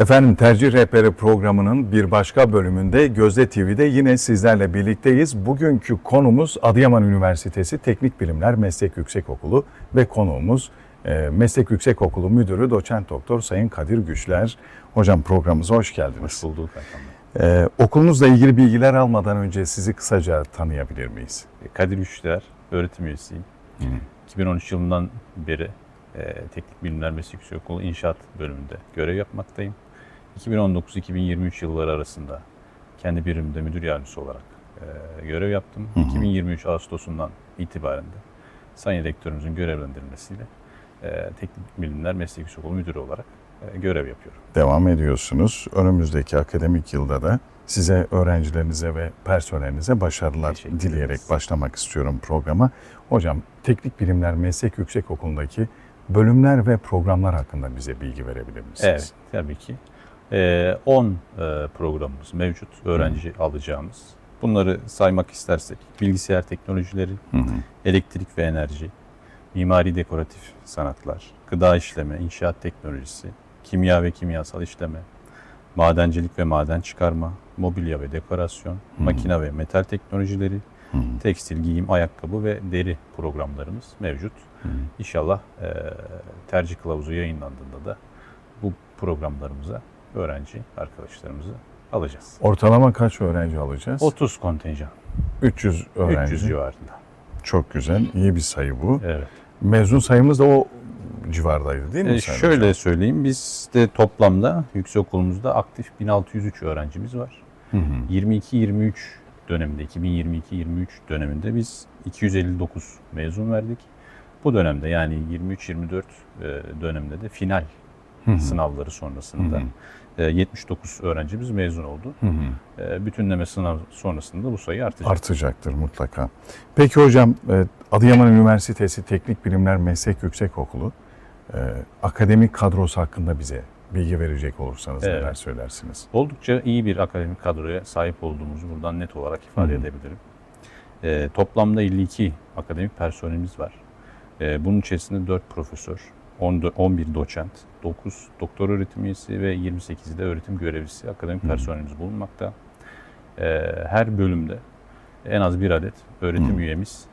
Efendim Tercih Rehberi programının bir başka bölümünde Gözde TV'de yine sizlerle birlikteyiz. Bugünkü konumuz Adıyaman Üniversitesi Teknik Bilimler Meslek Yüksekokulu ve konuğumuz e, Meslek Yüksekokulu Müdürü Doçent Doktor Sayın Kadir Güçler. Hocam programımıza hoş geldiniz. Hoş bulduk efendim. E, okulunuzla ilgili bilgiler almadan önce sizi kısaca tanıyabilir miyiz? Kadir Üçler, öğretim üyesiyim. 2013 yılından beri e, Teknik Bilimler Meslek Yüksekokulu İnşaat bölümünde görev yapmaktayım. 2019-2023 yılları arasında kendi birimde müdür yardımcısı olarak e, görev yaptım. 2023 Ağustos'undan itibaren de Sayın Rektörümüzün görevlendirmesiyle e, Teknik Bilimler Meslek Yüksekokulu Müdürü olarak e, görev yapıyorum. Devam ediyorsunuz. Önümüzdeki akademik yılda da size, öğrencilerinize ve personelinize başarılar dileyerek başlamak istiyorum programa. Hocam, Teknik Bilimler Meslek Yüksekokulu'ndaki bölümler ve programlar hakkında bize bilgi verebilir misiniz? Evet, tabii ki. Ee, 10 e, programımız mevcut, öğrenci alacağımız. Bunları saymak istersek, bilgisayar teknolojileri, Hı hı. elektrik ve enerji, mimari dekoratif sanatlar, gıda işleme, inşaat teknolojisi, kimya ve kimyasal işleme, madencilik ve maden çıkarma, mobilya ve dekorasyon, makine ve metal teknolojileri, Hı hı. tekstil, giyim, ayakkabı ve deri programlarımız mevcut. İnşallah e, tercih kılavuzu yayınlandığında da bu programlarımıza öğrenci arkadaşlarımızı alacağız. Ortalama kaç öğrenci alacağız? 30 kontenjan, 300 öğrenci. 300 civarında. Çok güzel, iyi bir sayı bu. Evet. Mezun sayımız da o civardaydı değil mi? E, Sayın şöyle söyleyeyim, bizde toplamda yüksekokulumuzda aktif 1603 öğrencimiz var. Hı hı. 22-23 döneminde, 2022-23 döneminde biz 259 mezun verdik. Bu dönemde yani 23-24 e, dönemde de final Hı hı. sınavları sonrasında Hı e, 79 öğrencimiz mezun oldu. Hı hı. E, Bütünleme sınav sonrasında bu sayı artacak. Artacaktır mutlaka. Peki hocam, e, Adıyaman Üniversitesi Teknik Bilimler Meslek Yüksekokulu e, akademik kadrosu hakkında bize bilgi verecek olursanız Evet. neler söylersiniz? Oldukça iyi bir akademik kadroya sahip olduğumuzu buradan net olarak ifade Hı hı. edebilirim. E, toplamda 52 akademik personelimiz var. E, bunun içerisinde 4 profesör, 10 do- 11 doçent, 9 doktor öğretim üyesi ve 28 de öğretim görevlisi akademik Hı hı. personelimiz bulunmakta. E, her bölümde en az bir adet öğretim Hı. üyemiz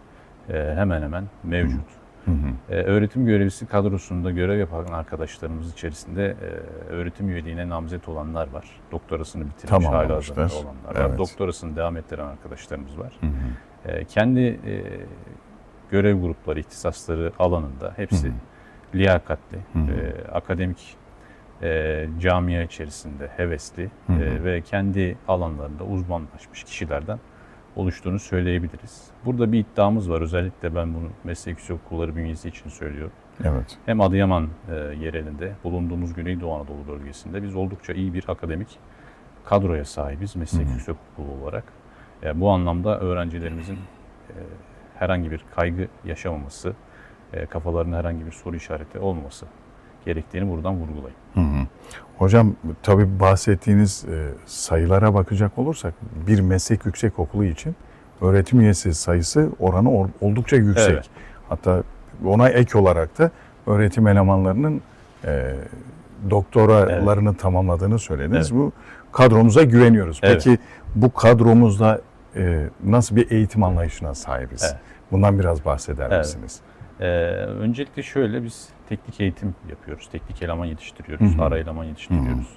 e, hemen hemen mevcut. Hı hı. Ee, öğretim görevlisi kadrosunda görev yapan arkadaşlarımız içerisinde e, öğretim üyeliğine namzet olanlar var. Doktorasını bitirmiş hala hazırda olanlar var. Evet. Doktorasını devam ettiren arkadaşlarımız var. Hı hı. E, kendi e, görev grupları, ihtisasları alanında hepsi Hı liyakatli, Hı hı. e, akademik e, camia içerisinde hevesli Hı hı. e, ve kendi alanlarında uzmanlaşmış kişilerden oluştuğunu söyleyebiliriz. Burada bir iddiamız var. Özellikle ben bunu meslek yüksekokulları bünyesi için söylüyorum. Evet. Hem Adıyaman e, yerelinde bulunduğumuz Güneydoğu Anadolu bölgesinde biz oldukça iyi bir akademik kadroya sahibiz meslek Hı hı. yüksekokulu olarak. E, bu anlamda öğrencilerimizin e, herhangi bir kaygı yaşamaması, kafalarında herhangi bir soru işareti olmaması gerektiğini buradan vurgulayayım. Hı hı. Hocam tabii bahsettiğiniz e, sayılara bakacak olursak bir meslek yüksekokulu için öğretim üyesi sayısı oranı or- oldukça yüksek. Evet. Hatta ona ek olarak da öğretim elemanlarının e, doktoralarını tamamladığını söylediniz. Evet. Bu kadromuza güveniyoruz. Evet. Peki bu kadromuzda e, nasıl bir eğitim anlayışına sahibiz? Evet. Bundan biraz bahseder Evet. misiniz? Ee, öncelikle şöyle biz teknik eğitim yapıyoruz. Teknik eleman yetiştiriyoruz, Hı hı. ara eleman yetiştiriyoruz.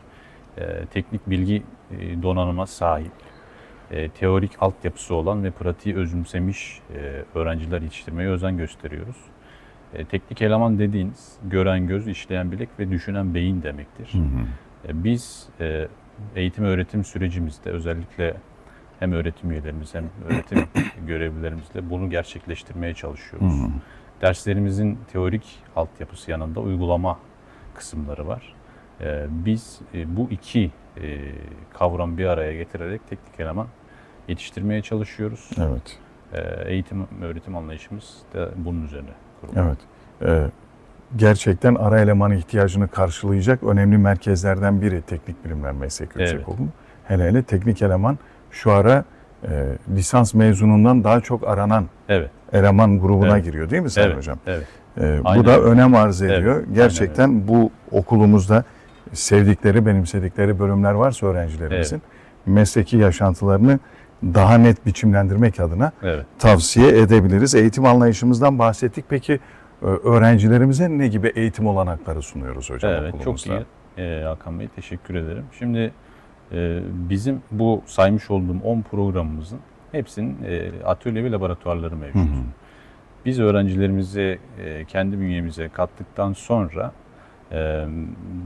Ee, teknik bilgi e, donanıma sahip, e, teorik altyapısı olan ve pratiği özümsemiş e, öğrenciler yetiştirmeye özen gösteriyoruz. E, teknik eleman dediğiniz gören göz, işleyen bilek ve düşünen beyin demektir. Hı hı. E, Biz e, eğitim öğretim sürecimizde özellikle hem öğretim üyelerimiz hem öğretim görevlilerimizle bunu gerçekleştirmeye çalışıyoruz. Hı hı. Derslerimizin teorik altyapısı yanında uygulama kısımları var. E, Biz e, bu iki e, kavramı bir araya getirerek teknik eleman yetiştirmeye çalışıyoruz. Evet. E, Eğitim öğretim anlayışımız da bunun üzerine kurulu. Evet. Ee, gerçekten ara eleman ihtiyacını karşılayacak önemli merkezlerden biri Teknik Bilimler Meslek Evet. Yüksekokulu. Hele hele teknik eleman şu ara e, lisans mezunundan daha çok aranan Evet, eleman grubuna Evet. giriyor değil mi Sayın evet, Hocam? evet. Ee, bu Aynen da önem arz ediyor. Evet, aynen Gerçekten bu okulumuzda sevdikleri, benimsedikleri bölümler varsa öğrencilerimizin mesleki yaşantılarını daha net biçimlendirmek adına Evet. tavsiye edebiliriz. Eğitim anlayışımızdan bahsettik. Peki e, öğrencilerimize ne gibi eğitim olanakları sunuyoruz hocam Evet, çok okulumuzda? iyi. Ee, Hakan Bey teşekkür ederim. Şimdi e, bizim bu saymış olduğum 10 programımızın hepsinin e, atölye ve laboratuvarları mevcut. Hı hı. Biz öğrencilerimize e, kendi bünyemize kattıktan sonra e,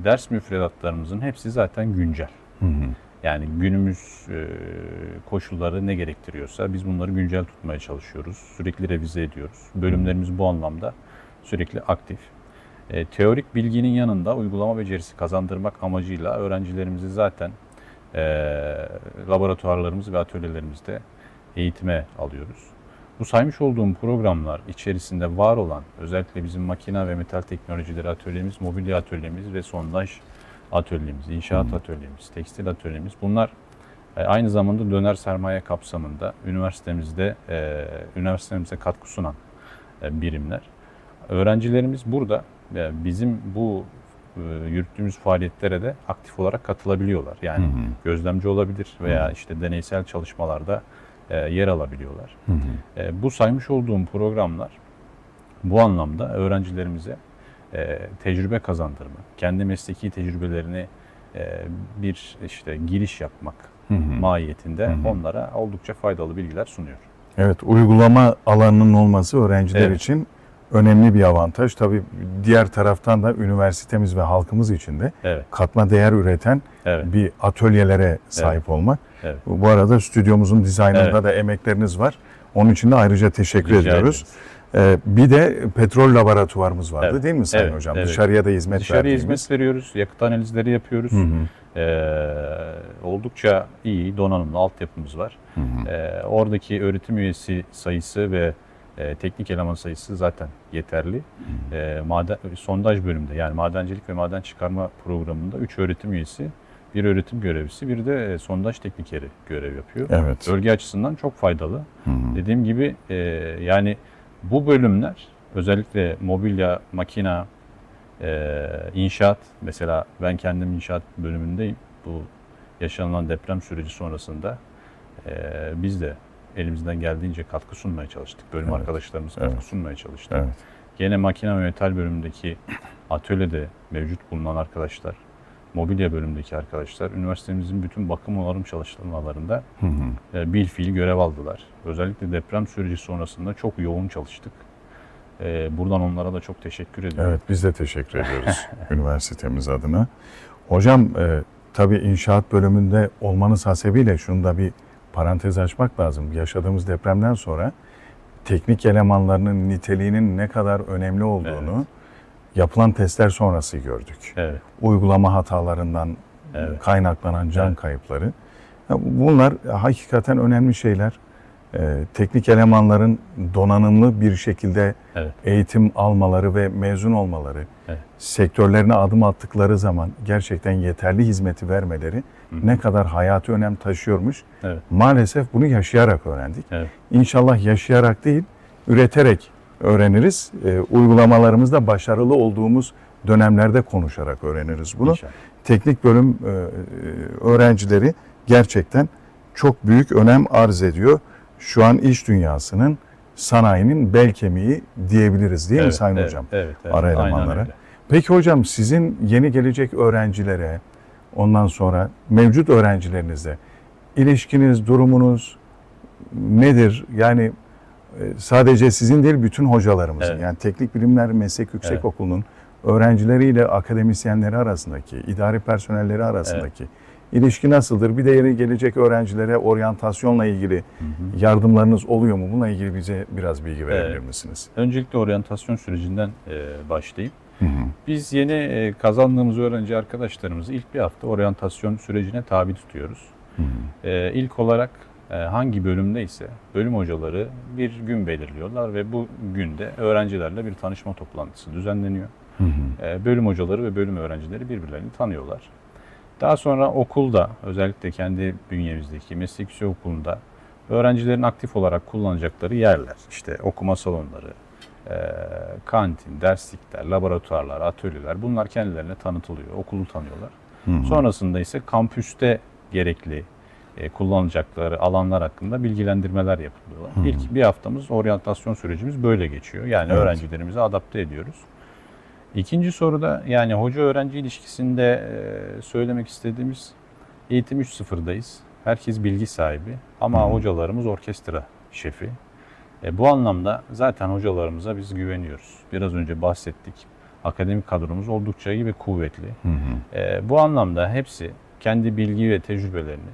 ders müfredatlarımızın hepsi zaten güncel. Hı hı. Yani günümüz koşulları ne gerektiriyorsa biz bunları güncel tutmaya çalışıyoruz. Sürekli revize ediyoruz. Bölümlerimiz bu anlamda sürekli aktif. Teorik bilginin yanında uygulama becerisi kazandırmak amacıyla öğrencilerimizi zaten e, laboratuvarlarımız ve atölyelerimizde eğitime alıyoruz. Bu saymış olduğum programlar içerisinde var olan özellikle bizim makina ve metal teknolojileri atölyemiz, mobilya atölyemiz ve sondaj atölyemiz, inşaat atölyemiz, tekstil atölyemiz bunlar e, aynı zamanda döner sermaye kapsamında üniversitemizde e, üniversitemize katkı sunan e, birimler. Öğrencilerimiz burada e, bizim bu yürüttüğümüz faaliyetlere de aktif olarak katılabiliyorlar. Yani Hı hı. gözlemci olabilir veya işte deneysel çalışmalarda e, yer alabiliyorlar. Hı hı. E, bu saymış olduğum programlar bu anlamda öğrencilerimize e, tecrübe kazandırma, kendi mesleki tecrübelerini e, bir işte giriş yapmak Hı hı. mahiyetinde Hı hı. onlara oldukça faydalı bilgiler sunuyor. Evet, uygulama alanının olması öğrenciler Evet. için önemli bir avantaj. Tabii diğer taraftan da üniversitemiz ve halkımız için de Evet, katma değer üreten evet, bir atölyelere sahip olmak. evet. Bu arada stüdyomuzun dizaynında Evet. da emekleriniz var. Onun için de ayrıca teşekkür Rica ediyoruz. Ee, bir de petrol laboratuvarımız vardı Evet. değil mi Sayın Evet, Hocam? evet. Dışarıya da hizmet Dışarıya verdiğimiz. hizmet veriyoruz, yakıt analizleri yapıyoruz. Hı hı. Ee, oldukça iyi donanımlı altyapımız var. Hı hı. Ee, oradaki öğretim üyesi sayısı ve e, teknik eleman sayısı zaten yeterli. Ee, maden, sondaj bölümünde yani madencilik ve maden çıkarma programında 3 öğretim üyesi, bir öğretim görevlisi, bir de e, sondaj teknikeri görev yapıyor. Evet. Bölge açısından çok faydalı. Hı hı. Dediğim gibi e, yani bu bölümler özellikle mobilya, makina, e, inşaat mesela ben kendim inşaat bölümündeyim. Bu yaşanılan deprem süreci sonrasında e, biz de elimizden geldiğince katkı sunmaya çalıştık. Bölüm Evet, arkadaşlarımız katkı evet. sunmaya çalıştı. Evet. Gene makine ve metal bölümündeki atölyede mevcut bulunan arkadaşlar, mobilya bölümündeki arkadaşlar üniversitemizin bütün bakım onarım çalışmalarında Hı hı. e, bilfiil görev aldılar. Özellikle deprem süreci sonrasında çok yoğun çalıştık. E, Buradan onlara da çok teşekkür ediyorum. Evet biz de teşekkür ediyoruz üniversitemiz adına. Hocam e, tabii inşaat bölümünde olmanız hasebiyle şunu da bir parantez açmak lazım. Yaşadığımız depremden sonra teknik elemanlarının niteliğinin ne kadar önemli olduğunu yapılan testler sonrası gördük. Evet, Uygulama hatalarından Evet. kaynaklanan can Evet. kayıpları. Bunlar hakikaten önemli şeyler. E, teknik elemanların donanımlı bir şekilde evet, eğitim almaları ve mezun olmaları, Evet. sektörlerine adım attıkları zaman gerçekten yeterli hizmeti vermeleri. Ne kadar hayati önem taşıyormuş. evet, Maalesef bunu yaşayarak öğrendik. evet. İnşallah yaşayarak değil, üreterek öğreniriz. E, uygulamalarımızda başarılı olduğumuz dönemlerde konuşarak öğreniriz bunu. İnşallah. Teknik bölüm e, e, öğrencileri gerçekten çok büyük önem arz ediyor. Şu an iş dünyasının sanayinin bel kemiği diyebiliriz değil mi Evet, Sayın evet, Hocam? Evet, evet. Ara elemanlara. Peki hocam sizin yeni gelecek öğrencilere ondan sonra mevcut öğrencilerinizle ilişkiniz, durumunuz nedir? Yani e, sadece sizin değil bütün hocalarımızın Evet. yani Teknik Bilimler Meslek Yüksekokulu'nun öğrencileriyle akademisyenleri arasındaki, idari personelleri arasındaki ilişki nasıldır? Bir de yeni gelecek öğrencilere oryantasyonla ilgili Hı hı. yardımlarınız oluyor mu? Bununla ilgili bize biraz bilgi verebilir Evet. misiniz? Öncelikle oryantasyon sürecinden e, başlayayım. Hı hı. Biz yeni e, kazandığımız öğrenci arkadaşlarımızı ilk bir hafta oryantasyon sürecine tabi tutuyoruz. Hı hı. E, ilk olarak e, hangi bölümdeyse bölüm hocaları bir gün belirliyorlar ve bu günde öğrencilerle bir tanışma toplantısı düzenleniyor. Hı hı. E, bölüm hocaları ve bölüm öğrencileri birbirlerini tanıyorlar. Daha sonra okulda özellikle kendi bünyemizdeki meslek yüksek okulunda öğrencilerin aktif olarak kullanacakları yerler, işte okuma salonları, kantin, derslikler, laboratuvarlar, atölyeler bunlar kendilerine tanıtılıyor. Okulu tanıyorlar. Sonrasında ise kampüste gerekli e, kullanacakları alanlar hakkında bilgilendirmeler yapılıyorlar. İlk bir haftamız oryantasyon sürecimiz böyle geçiyor. Yani Evet. öğrencilerimizi adapte ediyoruz. İkinci soruda yani hoca öğrenci ilişkisinde e, söylemek istediğimiz eğitim 3.0'dayız. Herkes bilgi sahibi ama hocalarımız orkestra şefi. E, bu anlamda zaten hocalarımıza biz güveniyoruz. Biraz önce bahsettik. Akademik kadromuz oldukça iyi ve kuvvetli. E, bu anlamda hepsi kendi bilgi ve tecrübelerini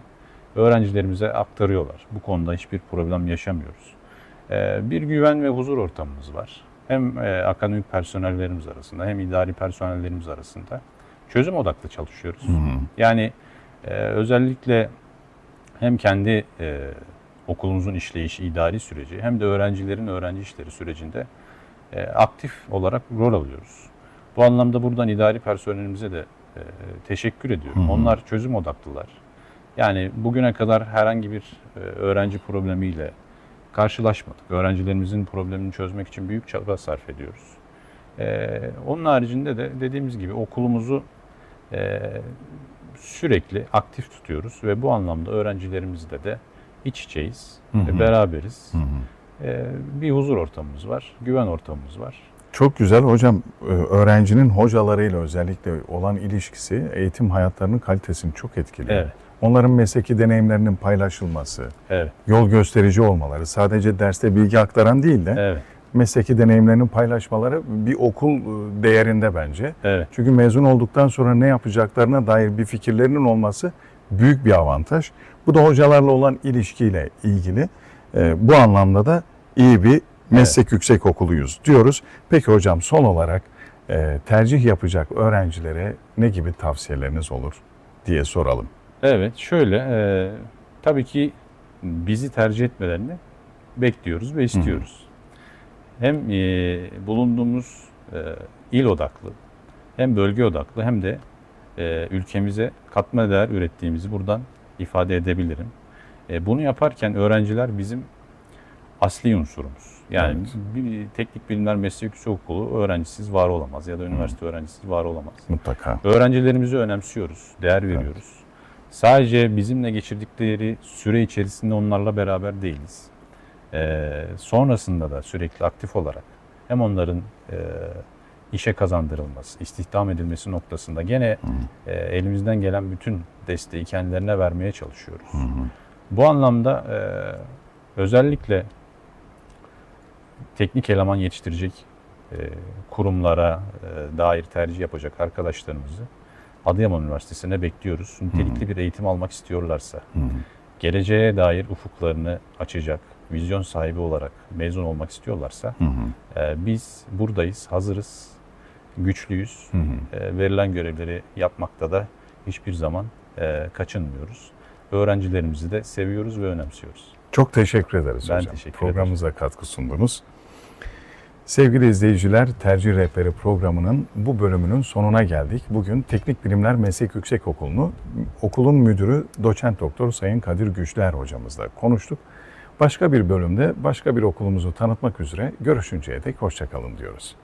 öğrencilerimize aktarıyorlar. Bu konuda hiçbir problem yaşamıyoruz. E, bir güven ve huzur ortamımız var. Hem e, akademik personellerimiz arasında hem idari personellerimiz arasında çözüm odaklı çalışıyoruz. Yani e, özellikle hem kendi e, okulumuzun işleyişi, idari süreci hem de öğrencilerin öğrenci işleri sürecinde e, aktif olarak rol alıyoruz. Bu anlamda buradan idari personelimize de e, teşekkür ediyorum. Onlar çözüm odaklılar. Yani bugüne kadar herhangi bir e, öğrenci problemiyle karşılaşmadık. Öğrencilerimizin problemini çözmek için büyük çaba sarf ediyoruz. E, onun haricinde de dediğimiz gibi okulumuzu e, sürekli aktif tutuyoruz ve bu anlamda öğrencilerimizle de iç içeyiz, ve beraberiz. E, bir huzur ortamımız var, güven ortamımız var. Çok güzel hocam. Ee, Öğrencinin hocalarıyla özellikle olan ilişkisi eğitim hayatlarının kalitesini çok etkiliyor. Evet. Onların mesleki deneyimlerinin paylaşılması, Evet, yol gösterici olmaları, sadece derste bilgi aktaran değil de evet, mesleki deneyimlerinin paylaşmaları bir okul e, değerinde bence. evet. Çünkü mezun olduktan sonra ne yapacaklarına dair bir fikirlerinin olması büyük bir avantaj. Bu da hocalarla olan ilişkiyle ilgili. Ee, bu anlamda da iyi bir meslek yüksek okuluyuz diyoruz. Peki hocam son olarak e, tercih yapacak öğrencilere ne gibi tavsiyeleriniz olur diye soralım. Evet, şöyle, e, tabii ki bizi tercih etmelerini bekliyoruz ve istiyoruz. Hem e, bulunduğumuz e, il odaklı, hem bölge odaklı hem de e, ülkemize katma değer ürettiğimizi buradan ifade edebilirim. E, bunu yaparken öğrenciler bizim asli unsurumuz. Yani Evet. bir teknik bilimler meslek yüksekokulu öğrencisiz var olamaz ya da üniversite öğrencisiz var olamaz. Mutlaka. Öğrencilerimizi önemsiyoruz, değer veriyoruz. Sadece bizimle geçirdikleri süre içerisinde onlarla beraber değiliz. Ee, sonrasında da sürekli aktif olarak hem onların e, işe kazandırılması, istihdam edilmesi noktasında gene e, elimizden gelen bütün desteği kendilerine vermeye çalışıyoruz. Bu anlamda e, özellikle teknik eleman yetiştirecek e, kurumlara e, dair tercih yapacak arkadaşlarımızı Adıyaman Üniversitesi'ne bekliyoruz. Nitelikli bir eğitim almak istiyorlarsa, geleceğe dair ufuklarını açacak, vizyon sahibi olarak mezun olmak istiyorlarsa e, biz buradayız, hazırız, güçlüyüz. E, verilen görevleri yapmakta da hiçbir zaman e, kaçınmıyoruz. Öğrencilerimizi de seviyoruz ve önemsiyoruz. Çok teşekkür ederiz Ben hocam. teşekkür Programımıza katkı sundunuz. Sevgili izleyiciler, Tercih Rehberi programının bu bölümünün sonuna geldik. Bugün Teknik Bilimler Meslek Yüksekokulu'nu okulun müdürü doçent doktor Sayın Kadir Güçler hocamızla konuştuk. Başka bir bölümde başka bir okulumuzu tanıtmak üzere görüşünceye dek hoşçakalın diyoruz.